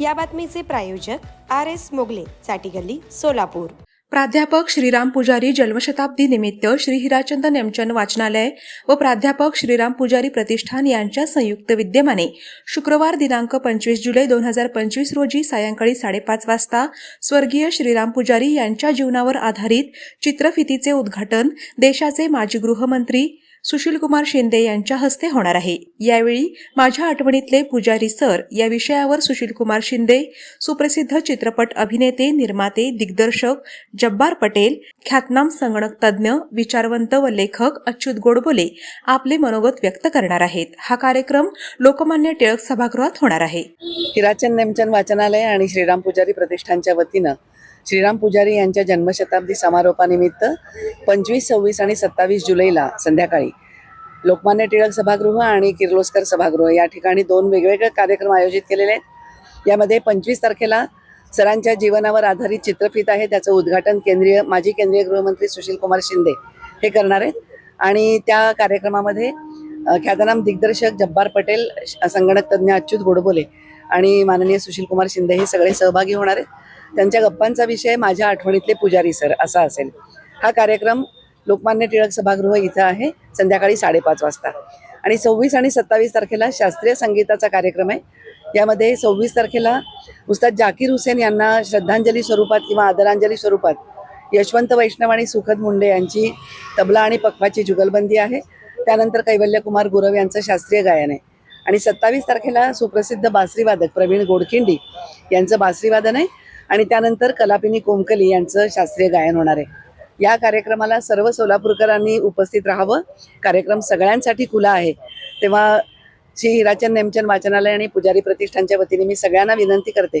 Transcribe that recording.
या बातमीचे प्रायोजक आर एस मोगले चाटीगल्ली सोलापूर. प्राध्यापक श्रीराम पुजारी जन्मशताब्दी निमित्त श्री हिराचंद नेमचंद वाचनालय व प्राध्यापक श्रीराम पुजारी प्रतिष्ठान यांच्या संयुक्त विद्यमाने शुक्रवार दिनांक पंचवीस जुलै दोन हजार पंचवीस रोजी सायंकाळी साडेपाच वाजता स्वर्गीय श्रीराम पुजारी यांच्या जीवनावर आधारित चित्रफितीचे उद्घाटन देशाचे माजी गृहमंत्री सुशीलकुमार शिंदे यांच्या हस्ते होणार आहे. यावेळी माझ्या आठवणीतले पुजारी सर या विषयावर सुशीलकुमार शिंदे सुप्रसिद्ध चित्रपट अभिनेते निर्माते दिग्दर्शक जब्बार पटेल ख्यातनाम संगणक तज्ज्ञ विचारवंत व लेखक अच्युत गोडबोले आपले मनोगत व्यक्त करणार आहेत. हा कार्यक्रम लोकमान्य टिळक सभागृहात होणार आहे. हिराचंद नेमचंद वाचनालय आणि श्रीराम पुजारी प्रतिष्ठानच्या वतीनं श्रीराम पुजारी यांच्या जन्मशताब्दी समारोपानिमित्त पंचवीस सव्वीस आणि सत्तावीस जुलैला संध्याकाळी लोकमान्य टिळक सभागृह आणि किर्लोस्कर सभागृह या ठिकाणी दोन वेगवेगळे कार्यक्रम आयोजित केलेले आहेत. यामध्ये पंचवीस तारखेला सरांच्या जीवनावर आधारित चित्रफित आहे. त्याचं उद्घाटन केंद्रीय माजी केंद्रीय गृहमंत्री सुशील कुमार शिंदे हे करणार आहेत. आणि त्या कार्यक्रमामध्ये ख्यातनाम दिग्दर्शक जब्बार पटेल संगणक तज्ज्ञ अच्युत गोडबोले आणि माननीय सुशील कुमार शिंदे हे सगळे सहभागी होणार आहेत. त्यांच्या गप्पांचा विषय माझ्या आठवणीतले पुजारी सर असा असेल. हा कार्यक्रम लोकमान्य टिळक सभागृह इथं आहे संध्याकाळी साडेपाच वाजता. आणि सव्वीस आणि सत्तावीस तारखेला शास्त्रीय संगीताचा कार्यक्रम आहे. यामध्ये सव्वीस तारखेला उस्ताद जाकीर हुसेन यांना श्रद्धांजली स्वरूपात किंवा आदरांजली स्वरूपात यशवंत वैष्णव आणि सुखद मुंडे यांची तबला आणि पखवाची जुगलबंदी आहे. त्यानंतर कैवल्यकुमार गुरव यांचं शास्त्रीय गायन आहे. आणि सत्तावीस तारखेला सुप्रसिद्ध बासरीवादक प्रवीण गोडखिंडी यांचं बासरीवादन आहे. आणि त्यानंतर कलापिनी कोमकली यांचं शास्त्रीय गायन होणार आहे. या कार्यक्रमाला सर्व सोलापूरकरांनी उपस्थित राहावं. कार्यक्रम सगळ्यांसाठी खुला आहे. तेव्हा श्री हिराचंद नेमचंद वाचनालय आणि पुजारी प्रतिष्ठानच्या वतीने मी सगळ्यांना विनंती करते.